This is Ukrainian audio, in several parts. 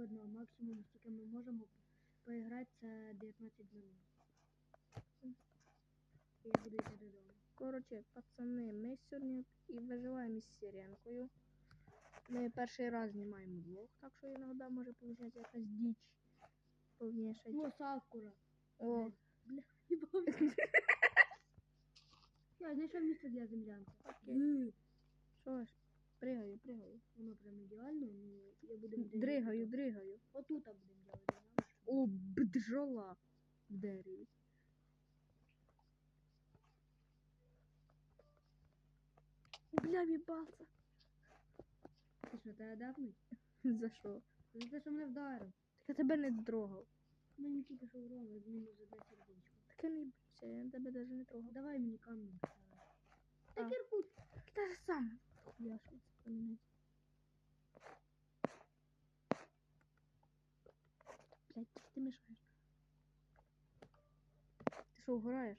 одна, максимум, скільки ми можемо поіграти, це 19 минут. Я буду йти додому. Коротше, пацани, ми сьогодні і виживаємо із сиренкою. Ми перший раз знімаємо влог, так що іноді може получати якась діч повніша. О, Сакура. О, Бля, їбав. Я знайшов місце для землянки. Окей. Пригаю, пригаю. Воно прям ідеально, ну я буду Дригаю, дригаю. Отут будемо делать. О, бджола в дереві. Бля, вібався. Ти що, тебе давнить? За що? За те, що мене вдарив. Так я тебе не трогав. Мені тільки що урон, мінус одне сердечко. Так я не бійся, я тебе навіть не трогав. Давай мені камінь. А. Та киркут. Те ж саме. Я ж. Блять, ти мішаєш. Ти що, вгораєш?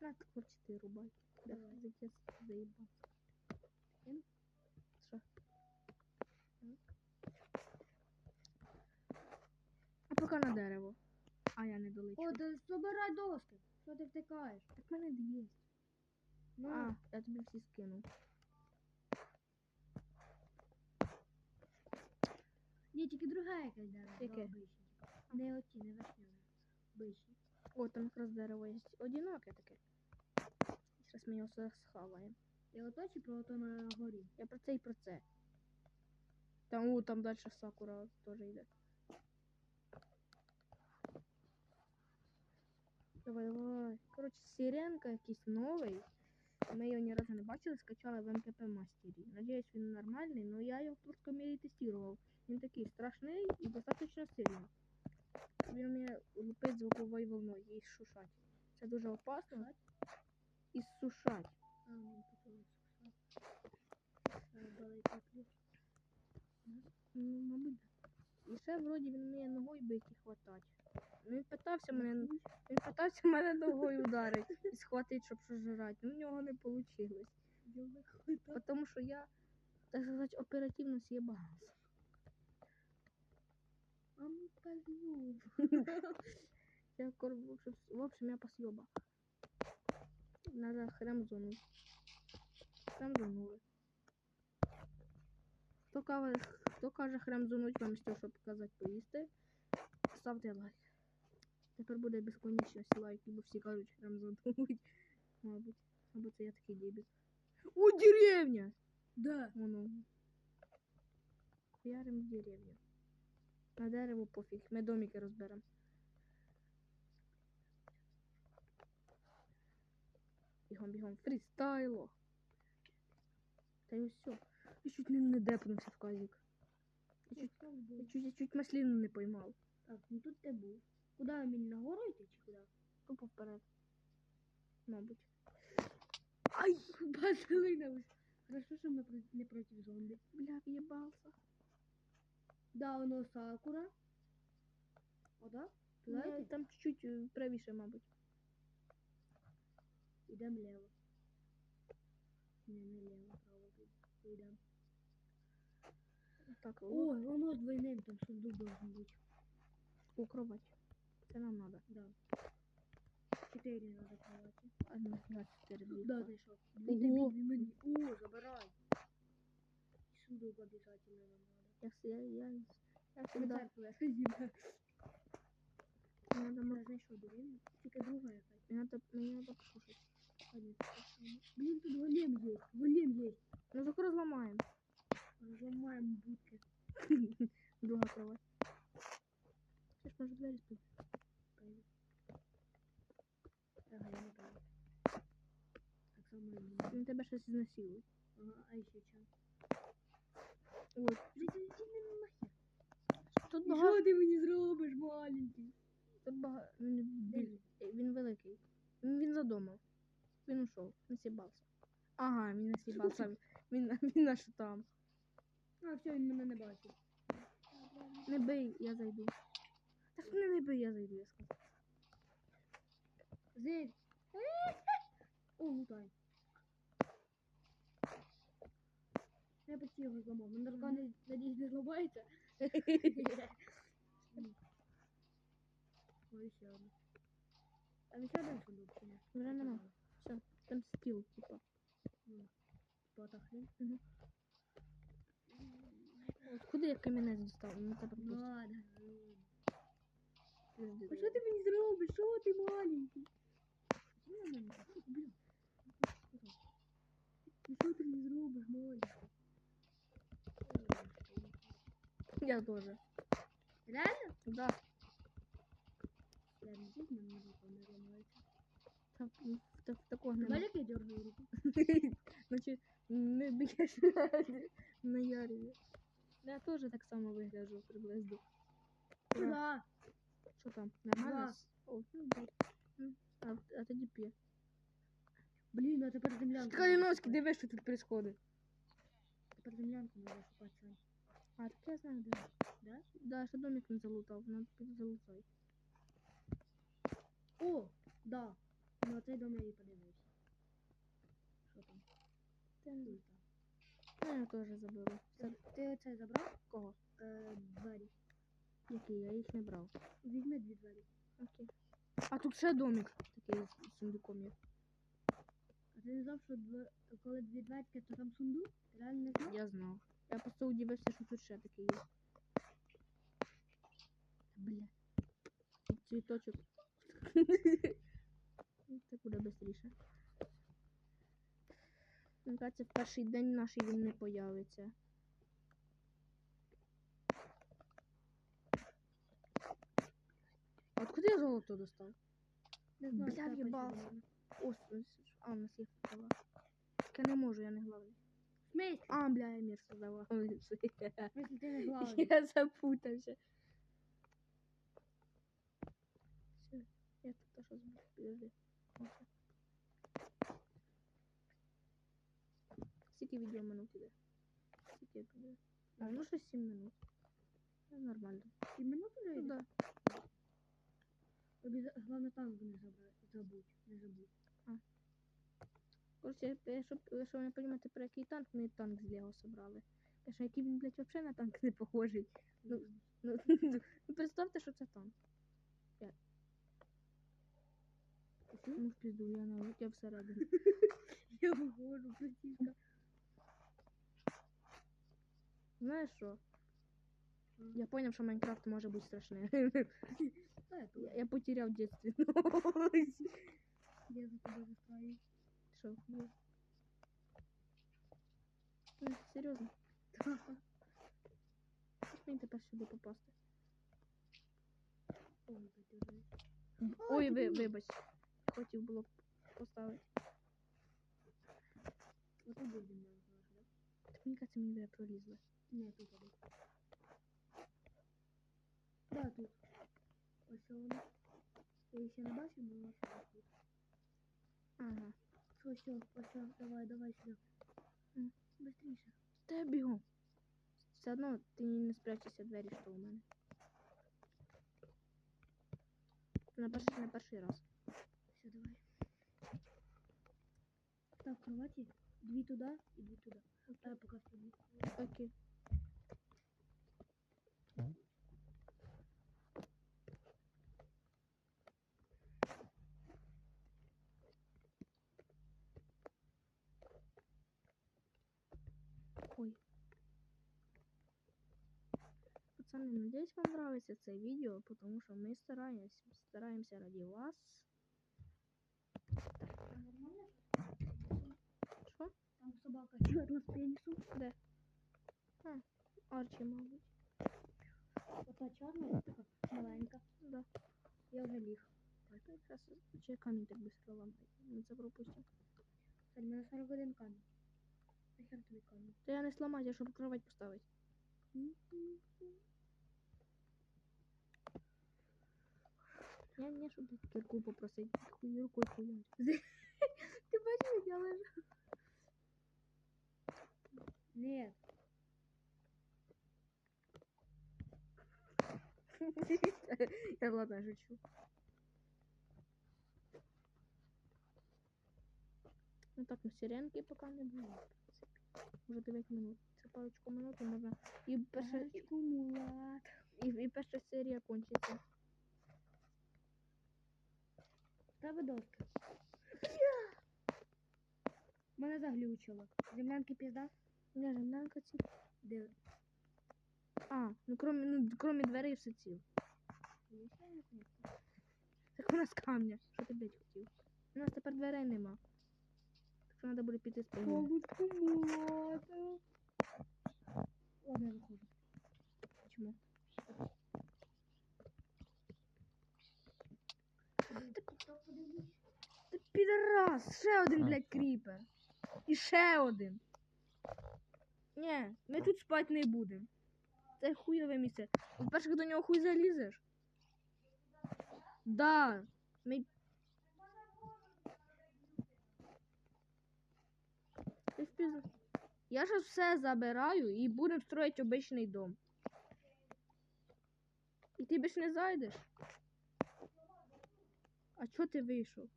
На, короче, ти рубай. Кинув? Що? М? А поки на дерево. А я не долечу. О, да собирай доски. Що ти втикаєш? Так в мене є. Ну, А, я тобі всі скинув. Ні, тільки друга якась дерево. Яке? обичні. Не оті, не вишневі. Обичні. О, там якраз дерево є. Одиноке таке. Зараз ми його все схаваємо. Я ото чи про ото на горі? Я про це і про це. Там, о, там далі сакура теж йде. Давай, давай. Коротше, сиренка якийсь новий. Ми його ні разу не бачили, скачали в МКП мастері. Надіюсь, він нормальний, але я його в туркомірі тестував. Він такий страшний і достатньо сильний. Він вміє лупить звуковою волною і сушать. Це дуже опасно. І сушать. Далекий ключ. Ну, мабуть. І ще вроді він вміє ногою бити і хватати. Він питався мене, він питався мене ногою ударити і схватити, щоб прожирати. Ну, в нього не вийшло. Тому що я, так сказати, оперативно з'їбався. А ну позлюб. Я, кор- в общем, я посъеба. Надо хремзонуть. Хремзонули. Хто каже, хто каже хремзонуть вам що, щоб показати поїсти, ставте лайк. Тепер буде безконечність лайків, бо всі кажуть хремзонуть. Мабуть. Або це я такий дебіл. О, деревня! Да. Воно. Хуярим в деревню. На дерево пофіг. Ми домики розберемо. Бігом, бігом. Фрістайло. Та й все. Я чуть не, не депнувся в казік. Я чуть, я чуть, я чуть масліну не поймав. Так, ну тут ти був. Куди мені нагору йти чи куди? Тупо вперед. Мабуть. Ай, базилина. Хорошо, що ми не проти зомбі. Бля, в'єбався. Да, воно сакура. О, да? Туди Ну, йти? Там чуть-чуть е, правіше, мабуть. Ідем лево. Не, не лево, право підемо. Йдем. Так, О, о, воно двойним, там сундук должен бути. У кровать. Це нам надо. Да. Чотири надо кровати. А, ну, 24 дві. Да, знайшов. Ого. Дві тобі, дві мені. О, забирай. І сундук обов'язательно нам надо. Я, с- я, я, я Куда? всегда Спасибо. надо, Я ма- знайшов деревню. Тільки друга якась. мне надо, мне надо покушать. Ладно, така сама. Блін, тут голем є. Голем є. Ну, так разломаем. Розламаємо будки. Друга кровать. Сейчас может двери спать. Пойду. Ага, я не пойду. Так само і мені. Він тебе щось знасилує. Ага, а ще чим? Ой, Блін, ти йди не нахер. тут багато. що ти мені зробиш, маленький? Тут багато. Він, він? великий. Він, задумав. Він ушов. Не сібався. Ага, він не сібався. Він, він наш там. А, все, він мене не бачить. Не бий, я зайду. Так не, не бий, я зайду, я сказав. Зейд. О, лутай. Я почти його зламав. Він рука, не- надіюсь, не зламається. Ой, ще одне. Там ще один сундук чи ні? Вже нема. Все, там стіл, типа. Типа так хрень. От куди я камінець дістав? Ну, це пропустив. Ладно. Пізди. А що ти мені зробиш? Що ти маленький? Чому на мене так? Бля. Ну що ти мені зробиш, маленький? Я тоже. Реально? Да. Ладно, здесь нам не рука не ломается. Там, м, в, та- в такого нема. Давай я дергаю руку. Значить, не б'єш на ярі. Я теж так само вигляджу приблизно. Ура. Куда? Що там? Нормально? Да. С- О, ну, да. М, А, а тоді п'є. Блін, а тепер землянку. Каліновський, диви, що тут відбувається. Тепер землянку треба шукати. А, так я знаю, де. Да? Да, що домик не залутав, надо підзалутай. О, да. На цей дом я і подивився. Що там? Там. Ну, я теж заберу. Ти оце забрав? Кого? Е, двері. Які? Я їх не брав. Візьми дві двері. Окей. А тут ще домик такий з сундуком є. Ти знав, що дв... коли дві дверки, то там сундук? Ти реально не знав? Я знав. Я просто удивився, що тут ще такий є. Бля. Цвіточок. Це буде швидше. Мені кажеться, в перший день наш він не появиться. А откуда я золото достав? Не знаю, Бля, в'їбався. точно. О, с- с- а, у нас є фотова. Так я не можу, я не главний. Смислі? А, бля, я мір создавав. Ти не главний? Я запутався. Все, я тут теж збив. Підожди. Скільки відео минут іде? Скільки піде? А, ну щось 7 минут. Ну, нормально. І минуту вже Ну, да. Главное танк не. Забудь. Не забудь. Короче, я- щоб, щоб ви розумієте, про який танк, ми танк з Лего собрали. Каже, який він, блядь, взагалі на танк не похожий. Ну, ну, ну, представте, що це танк. Я... Ну, в пізду, я на я всередині. Я виходжу, братішка. Знаєш що? Я поняв, що Майнкрафт може бути страшним. Я потеряв дитинство. Я за тобою застраю. Що? Ну, Ну, серйозно. Як мені тепер сюди попасти? Ой. Ой, ви, вибач. Хотів було поставити. Вот тут буде землянка наша, да? Так мені кажеться, мені вже пролізли. Ні, тут один. Да, тут. Ось вона. Я ще не бачив, але вона тут. Ага. Все, все, ось, давай, давай сюди. М. Быстріше. Та я бігом. Все одно ти не спрячешся двері, що у мене. На перший, на перший раз. Все, давай. Так, кровати. Дві туди і дві туди. А я поки сюди. Окей. Ой Пацаны, надеюсь, вам нравится это видео, потому что мы стараемся, стараемся ради вас. Нормально? Что? Там собака сіла з пенісом. Де? А, Арчі, мабуть. Ота чорна, така маленька. Да. Я вже ліг. Так, сейчас чей камень так быстро ломает. Мы это пропустим. Це в мене 41 камінь. Нахер тобі камінь? Да я не сломать, а чтобы кровать поставить. Я не щоб кирку попросить. Хуй рукой хуярь. Ти бачиш, я лежу? Ні. Я ладно, шучу. Ну так, ну сиренки пока не было. Вже 9 минут. Це парочку минут і можна. І перша, Парочку мулат. і, і перша серія кончиться. В тебе доска. Мене заглючило. Землянки пізда? Не, землянка ці. Де? А, ну кроме, ну, кроме дверей все ціл. Так вона з камня. Що ти, блядь, хотів? У нас тепер дверей нема. Так що треба буде піти мулат. Ладно, я виходжу. Чому? Ти підарас! Ще один, блядь, кріпер. І ще один. Ні, ми тут спати не будемо. Це хуйове місце. По-перше, до нього хуй залізеш. Да. Ми... Я зараз все забираю і будемо строїти обичний дом. І ти більш не зайдеш? А чого ти вийшов?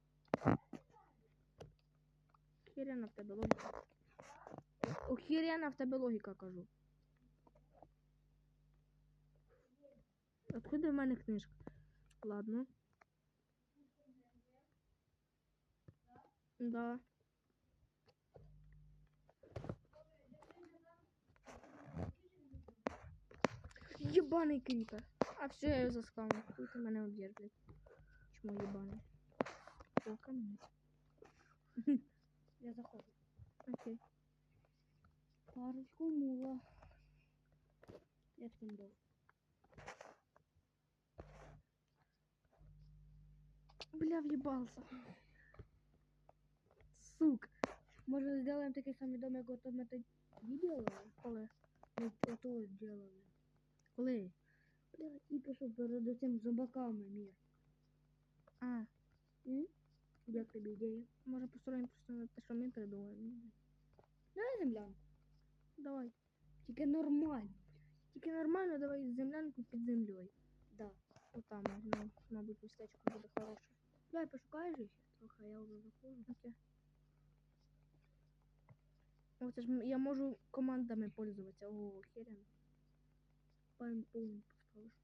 Хіряна в тебе логіка. Охіряна в тебе логіка, кажу. Откуда в мене книжка? Ладно. Да. Єбаний кріпер. А все, я його заскамив. Хуй ти мене об'єш, блядь. Чмо єбаний. О, камінь. Я заходжу. Окей. Парочку мула. Як там був? Бля, въебался. Сука. Може, зробимо такий самий дом, як ото ми тоді делали? Коли? Ми ото зробили. Коли? Бля, тільки що перед цим зомбаками мір. А, М? Як тобі ідея? може построїмо просто на те, що ми придумаємо. Давай землянку. Давай. Тільки нормально. Тільки нормально, давай землянку під землею. Да. Отам, ну, мабуть, містечко буде хороше. Давай пошукаєш трохи, а я вже заходжу. Окей. О, ж я можу командами пользуватися. О, херен. Повний поставиш.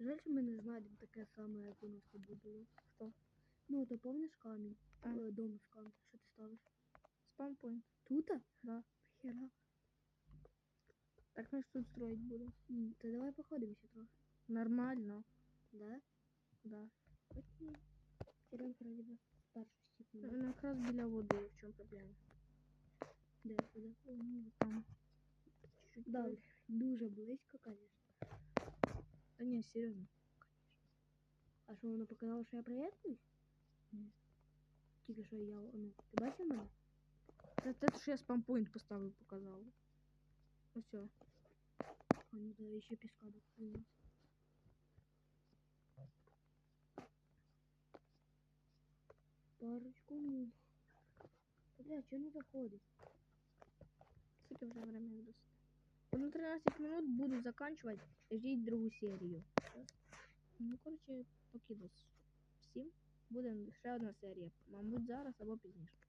Жаль, що ми не знайдемо таке саме, як у нас тут було. Хто? Ну, ти помниш камінь? А. Е, Дом з камінь. Що ти ставиш? Спампойнт. Тут? Да. Хера. Так ми ж тут строїть будемо. М, Та давай походимо ще трохи. Нормально. Да? Да. Окей. Херен вроді би першу стіпну. Ну, якраз біля води, в чому проблема. Де? Куди? Ну, Там. Чуть-чуть. Да, дуже близько, конечно. Та ні, серйозно. А що воно показало, що я приєднуюсь? Ні. Тільки що я, ну, ти бачив мене? Це те, що я спампойнт поставив, показав. Ось. все. А ну да, ще піска дохуя. Парочку ну. Бля, что не заходит? Скільки вже время відос? Ну, 13 минут буду заканчивать. Ждіть другу серію. Ну, коротше, покидос. Всім буде ще одна серія. Мабуть, зараз або пізніше.